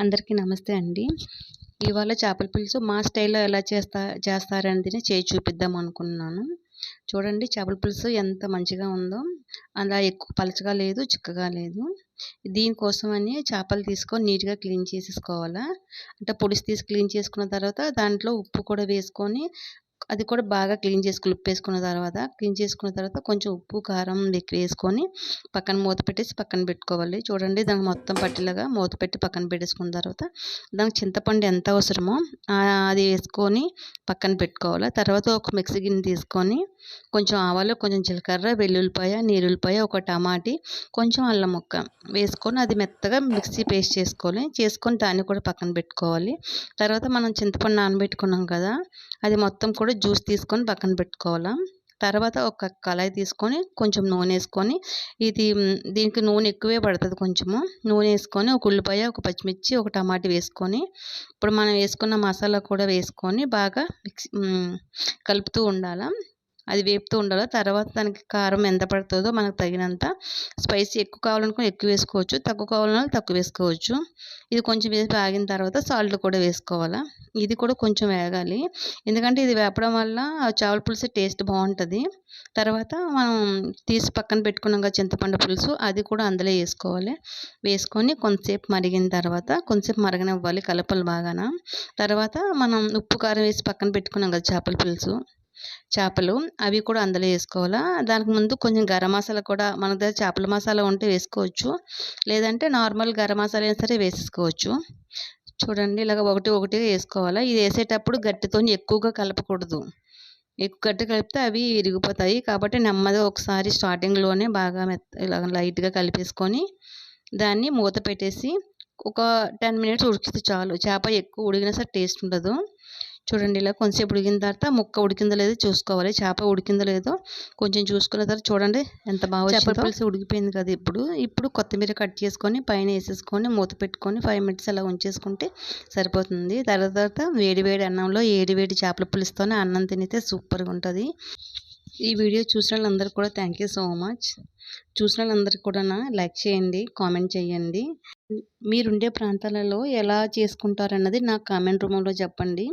అందరికీ నమస్తే అండి. ఇవాళ చేపల పులుసు మా స్టైల్లో ఎలా చేస్తా చేస్తారనేది చేయి చూపిద్దాం అనుకున్నాను. చూడండి చేపల పులుసు ఎంత మంచిగా ఉందో. అలా ఎక్కువ పలచగా లేదు చిక్కగా లేదు. దీనికోసం అని చేపలు తీసుకొని నీట్గా క్లీన్ చేసేసుకోవాలా. అంటే పులుసు తీసి క్లీన్ చేసుకున్న తర్వాత దాంట్లో ఉప్పు కూడా వేసుకొని అది కూడా బాగా క్లీన్ చేసుకుని ఉప్పు వేసుకున్న తర్వాత క్లీన్ చేసుకున్న తర్వాత కొంచెం ఉప్పు కారం వేసుకొని పక్కన మూత పెట్టేసి పక్కన పెట్టుకోవాలి. చూడండి దానికి మొత్తం పట్టేలాగా మూత పెట్టి పక్కన పెట్టేసుకున్న తర్వాత దానికి చింతపండు ఎంత అవసరమో అది వేసుకొని పక్కన పెట్టుకోవాలి. తర్వాత ఒక మిక్సీ గిన్నె తీసుకొని కొంచెం ఆవాలు కొంచెం జీలకర్ర వెల్లుల్లిపాయ నీరుల్లిపాయ ఒక టమాటీ కొంచెం అల్లం ముక్క వేసుకొని అది మెత్తగా మిక్సీ పేస్ట్ చేసుకోవాలి. చేసుకొని దాన్ని కూడా పక్కన పెట్టుకోవాలి. తర్వాత మనం చింతపండు నానబెట్టుకున్నాం కదా అది మొత్తం కూడా జ్యూస్ తీసుకొని పక్కన పెట్టుకోవాలి. తర్వాత ఒక కళాయి తీసుకొని కొంచెం నూనె వేసుకొని ఇది దీనికి నూనె ఎక్కువే పడుతుంది కొంచెము. నూనె వేసుకొని ఒక ఉల్లిపాయ ఒక పచ్చిమిర్చి ఒక టమాటా వేసుకొని ఇప్పుడు మనం వేసుకున్న మసాలా కూడా వేసుకొని బాగా మిక్స్ కలుపుతూ ఉండాలి. అది వేపుతూ ఉండాలి. తర్వాత దానికి కారం ఎంత పడుతుందో మనకు తగినంత స్పైసీ ఎక్కువ కావాలనుకుని ఎక్కువ వేసుకోవచ్చు. తక్కువ కావాలన్నా తక్కువ వేసుకోవచ్చు. ఇది కొంచెం వేసి ఆగిన తర్వాత సాల్ట్ కూడా వేసుకోవాలి? ఇది కూడా కొంచెం వేగాలి. ఎందుకంటే ఇది వేపడం వల్ల చేపల పులుసు టేస్ట్ బాగుంటుంది. తర్వాత మనం తీసి పక్కన పెట్టుకున్నాం చింతపండు పులుసు అది కూడా అందులో వేసుకోవాలి. వేసుకొని కొంతసేపు మరిగిన తర్వాత కొంతసేపు మరగనివ్వాలి కలపలు బాగాన. తర్వాత మనం ఉప్పు కారం వేసి పక్కన పెట్టుకున్నాం కదా చేపల పులుసు. చేపలు అవి కూడా అందులో వేసుకోవాలా? దానికి ముందు కొంచెం గరం మసాలా కూడా మన దగ్గర చేపల మసాలా ఉంటే వేసుకోవచ్చు. లేదంటే నార్మల్ గరం మసాలా అయినా సరే వేసేసుకోవచ్చు. చూడండి ఇలాగ ఒకటి ఒకటి వేసుకోవాలా? ఇది వేసేటప్పుడు గట్టితో ఎక్కువగా కలపకూడదు. ఎక్కువ గట్టి కలిపితే అవి విరిగిపోతాయి కాబట్టి నెమ్మదిగా ఒకసారి స్టార్టింగ్లోనే బాగా మెత్త ఇలా లైట్గా కలిపేసుకొని దాన్ని మూత పెట్టేసి ఒక టెన్ మినిట్స్ ఉడికితే చాలు. చేప ఎక్కువ ఉడికినా సరే టేస్ట్ ఉండదు. చూడండి ఇలా కొంచెంసేపు ఉడికిన తర్వాత ముక్క ఉడికిందో లేదో చూసుకోవాలి. చేప ఉడికిందో లేదో కొంచెం చూసుకున్న తర్వాత చూడండి ఎంత బాగా చేపల పులుసు ఉడికిపోయింది కదా ఇప్పుడు. ఇప్పుడు కొత్తిమీర కట్ చేసుకొని పైన వేసేసుకొని మూత పెట్టుకొని ఫైవ్ మినిట్స్ అలా ఉంచేసుకుంటే సరిపోతుంది. తర్వాత వేడి వేడి అన్నంలో ఏడి వేడి చేపల పులుసుతోనే అన్నం తినితే సూపర్గా ఉంటుంది. ఈ వీడియో చూసిన వాళ్ళందరికీ కూడా థ్యాంక్ యూ సో మచ్ చూసిన వాళ్ళందరికీ కూడా లైక్ చేయండి కామెంట్ చేయండి. మీరుండే ప్రాంతాలలో ఎలా చేసుకుంటారన్నది నాకు కామెంట్ రూపంలో చెప్పండి.